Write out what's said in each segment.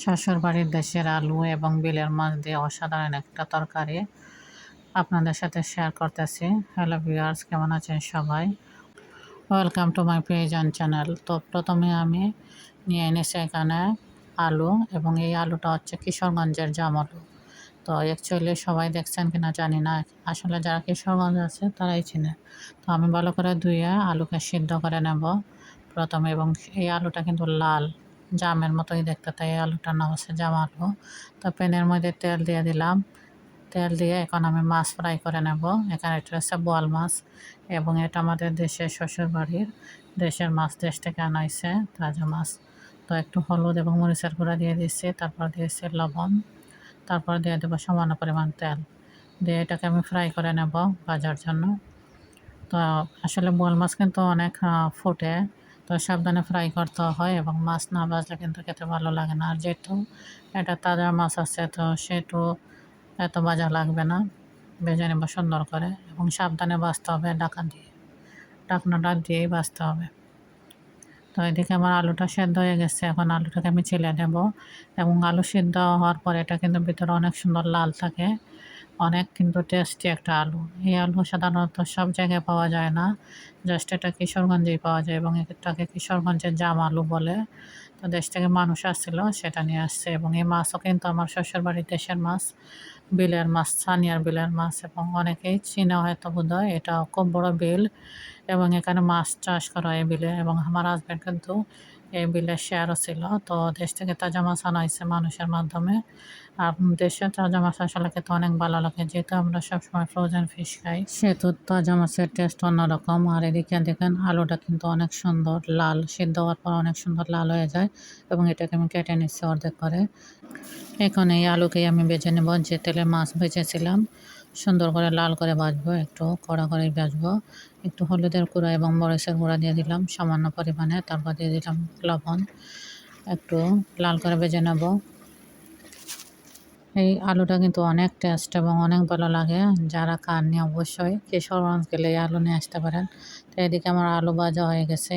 শ্বশুর বাড়ির দেশের আলু এবং বিলের মাছ দিয়ে অসাধারণ একটা তরকারি আপনাদের সাথে শেয়ার করতেছি। হ্যালো ভিউয়ার্স কেমন আছেন সবাই? Welcome to my page channel তো প্রথমে আমি নিয়ে এনেছি এখানে আলু এবং এই আলুটা হচ্ছে কিশোরগঞ্জের জাম আলু। তো অ্যাকচুয়ালি সবাই দেখছেন কিনা জানি না। আসলে যারা কিশোরগঞ্জ আছে, তারাই চিনে। তো আমি ভালো করে ধুয়ে আলুকে সিদ্ধ করে নেব প্রথমে এবং এই আলুটা কিন্তু লাল। জামের মতোই দেখতে, তাই এই আলুটার নাম হচ্ছে জাম আলু। তো প্যানের মধ্যে তেল দিয়ে দিলাম। তেল দিয়ে এখন আমি মাছ ফ্রাই করে নেব। এখানে এটা হচ্ছে বোয়াল মাছ এবং এটা আমাদের দেশের শ্বশুর বাড়ির দেশের মাছ, দেশ থেকে আনাইছে তাজা মাছ। তো একটু হলুদ এবং মরিচের গুঁড়া দিয়ে দিচ্ছি তারপর দিয়েছি লবণ। তারপর দিয়ে দেবো সামান্য পরিমাণ তেল। দিয়ে এটাকে আমি ফ্রাই করে নেব ভাজার জন্য। তো আসলে বোয়াল মাছ কিন্তু অনেক ফুটে। তো সাবধানে ফ্রাই করতে হয় এবং মাছ না বাজলে কিন্তু খেতে ভালো লাগে না। আর যেহেতু এটা তাজা মাছ আছে, তো সেহেতু এত বাজা লাগবে না। ভেজে নেব সুন্দর করে এবং সাবধানে বাঁচতে হবে ঢাকা দিয়ে। ঢাকনাটা দিয়েই বাঁচতে হবে। তো এদিকে আমার আলুটা সেদ্ধ হয়ে গেছে, এখন আলুটাকে আমি ছিলে নেব এবং আলু সিদ্ধ হওয়ার পর এটা কিন্তু ভিতরে অনেক সুন্দর লাল থাকে। অনেক কিন্তু টেস্টি একটা আলু। এই আলু সাধারণত সব জায়গায় পাওয়া যায় না। জাস্ট এটা কিশোরগঞ্জেই পাওয়া যায় এবং এটাকে কিশোরগঞ্জের জাম আলু বলে। তো দেশ থেকে মানুষ আসছিল, সেটা নিয়ে আসছে এবং এই মাছও কিন্তু আমার শ্বশুর বাড়ির দেশের মাছ। বিলের মাছ, সানিয়ার বিলের মাছ এবং অনেকেই চিনে হয়তো বোধ হয় এটা খুব বড় বিল এবং এখানে মাছ চাষ করা হয় বিলে এবং আমার হাজব্যান্ড কিন্তু এই বিলের শেয়ারও ছিল। তো দেশ থেকে তাজা মাছ আনা হয়েছে মানুষের মাধ্যমে। আর দেশের তাজা মাছ আসলে খেতে অনেক ভালো লাগে। যেহেতু আমরা সবসময় ফ্রোজেন ফিশ খাই, সেহেতু তাজা মাছের টেস্ট অন্যরকম। আর এদিকে দেখেন আলুটা কিন্তু অনেক সুন্দর লাল, সিদ্ধ হওয়ার পর অনেক সুন্দর লাল হয়ে যায় এবং এটাকে আমি কেটে নিচ্ছি অর্ধেক করে। এখন এই আলুকেই আমি বেছে নেব যে তেলে মাছ ভেজেছিলাম। সুন্দর করে লাল করে ভাজবো, একটু কড়া করে ভাজবো। একটু হলুদের গুঁড়া এবং মরিচের গুঁড়া দিয়ে দিলাম, সামান্য পরিমাণে। তারপর দিয়ে দিলাম লবণ। একটু লাল করে ভেজে নেব। এই আলুটা কিন্তু অনেক টেস্ট এবং অনেক ভালো লাগে। যারা খাননি অবশ্যই কিশোরগঞ্জ গেলে এই আলু নিয়ে আসতে পারেন। তো এদিকে আমার আলু ভাজা হয়ে গেছে।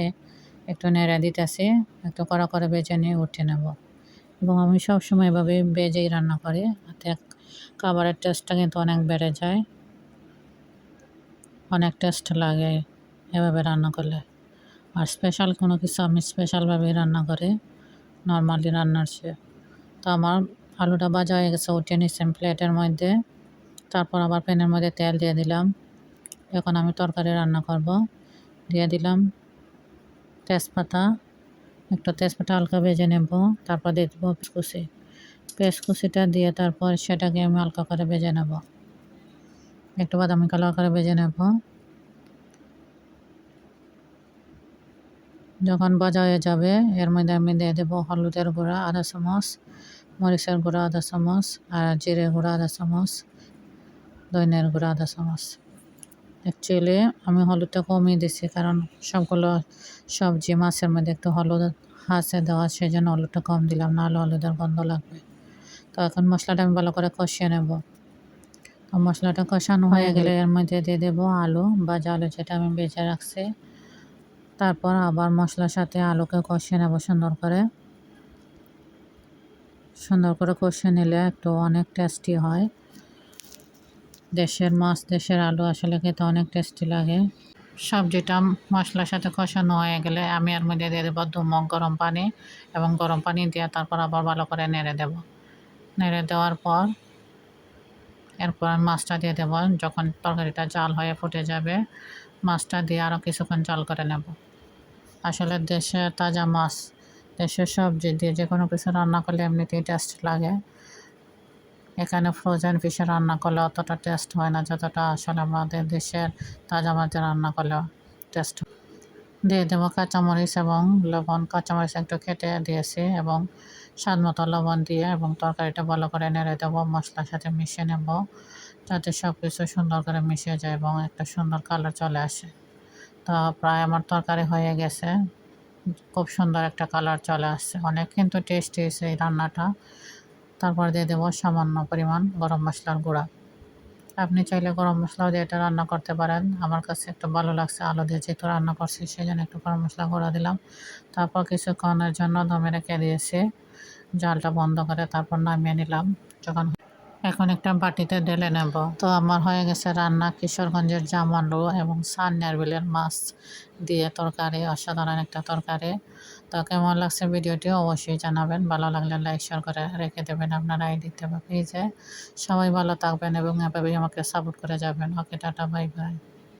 একটু নেড়ে দিতেছি, একটু কড়া করে বেজে নিয়ে উঠে নেব। এবং আমি সবসময় এভাবে বেজেই রান্না করি। তাতে খাবারের টেস্টটা কিন্তু অনেক বেড়ে যায়। অনেক টেস্ট লাগে এভাবে রান্না করলে। আর স্পেশাল কোনো কিছু আমি স্পেশালভাবেই রান্না করি নর্মালি রান্নার চেয়ে। তো আমার আলুটা ভাজা হয়ে গেছে, উঠিয়ে নিচ্ছেন প্লেটের মধ্যে। তারপর আবার প্যানের মধ্যে তেল দিয়ে দিলাম। এখন আমি তরকারি রান্না করব। দিয়ে দিলাম তেজপাতা। একটু তেজপাতা হালকা ভেজে নেব, তারপর দিয়ে দেবো কুচি। পেঁয়াজ কুচিটা দিয়ে তারপর সেটাকে আমি হালকা করে ভেজে নেব। একটু বাদামি কালার করে ভেজে নেব। যখন ভাজা হয়ে যাবে, এর মধ্যে আমি দিয়ে দেবো হলুদের গুঁড়া আধা চামচ, মরিচের গুঁড়া আধা চামচ, আর জিরে গুঁড়া আধা চামচ দইনের গুঁড়া আধা চামচ। অ্যাকচুয়ালি আমি হলুদটা কমিয়ে দিছি কারণ সবগুলো সবজি মাছের মধ্যে একটু হলুদ হাঁসে দেওয়া, সেই জন্য হলুদটা কম দিলাম, নাহলে হলুদের গন্ধ লাগবে। তো এখন মশলাটা আমি ভালো করে কষিয়ে নেব। তো মশলাটা কষানো হয়ে গেলে এর মধ্যে দিয়ে দেবো আলু ভাজা আলু যেটা আমি বেঁচে রাখছি। তারপর আবার মশলার সাথে আলুকে কষিয়ে নেব সুন্দর করে। সুন্দর করে কষিয়ে নিলে একটু অনেক টেস্টি হয়। দেশের মাছ দেশের আলু আসলে খেতে অনেক টেস্টি লাগে। সবজিটা মশলার সাথে কষানো হয়ে গেলে আমি এর মধ্যে দিয়ে দেবো দুমক গরম পানি এবং গরম পানি দিয়ে তারপর আবার ভালো করে নেড়ে দেব। নেড়ে দেওয়ার পর এরপর আমি মাছটা দিয়ে দেবো। যখন তরকারিটা জাল হয়ে ফুটে যাবে, মাছটা দিয়ে আরও কিছুক্ষণ জাল করে নেব। আসলে দেশের তাজা মাছ, দেশের সবজি দিয়ে যে কোনো কিছু রান্না করলে এমনিতেই টেস্ট লাগে। এখানে ফ্রোজেন ফিশে রান্না করলে অতটা টেস্ট হয় না, যতটা আসলে আমাদের দেশের তাজা মাছে রান্না করলে টেস্ট দিয়ে দেবো কাঁচামরিচ এবং লবণ। কাঁচামরিচ একটু কেটে দিয়েছি এবং স্বাদ মতো লবণ দিয়ে এবং তরকারিটা ভালো করে নেড়ে দেবো, মশলার সাথে মিশিয়ে নেব যাতে সব কিছু সুন্দর করে মিশিয়ে যায় এবং একটা সুন্দর কালার চলে আসে। তো প্রায় আমার তরকারি হয়ে গেছে, খুব সুন্দর একটা কালার চলে আসছে। অনেক কিন্তু টেস্টি হয়েছে এই রান্নাটা। তারপর দিয়ে দেবো সামান্য পরিমাণ গরম মশলার গুঁড়া। আপনি চাইলে গরম মশলাও দিয়ে এটা রান্না করতে পারেন। আমার কাছে একটু ভালো লাগছে আলু দিয়ে যেহেতু রান্না করছি সেই জন্য একটু গরম মশলা করে দিলাম। তারপর কিছুক্ষণের জন্য দমে রেখে দিয়েছি। জালটা বন্ধ করে তারপর নামিয়ে নিলাম। যখন এখন একটা বাটিতে ঢেলে নেব। তো আমার হয়ে গেছে রান্না কিশোরগঞ্জের জামালু এবং সান বিলের মাছ দিয়ে তরকারি, অসাধারণ একটা তরকারি। তো কেমন লাগছে ভিডিওটি অবশ্যই জানাবেন। ভালো লাগলে লাইক শেয়ার করে রেখে দেবেন আপনার আইডিতে বা পেজে। সবাই ভালো থাকবেন এবং এভাবেই আমাকে সাপোর্ট করে যাবেন। ওকে, টাটা বাই বাই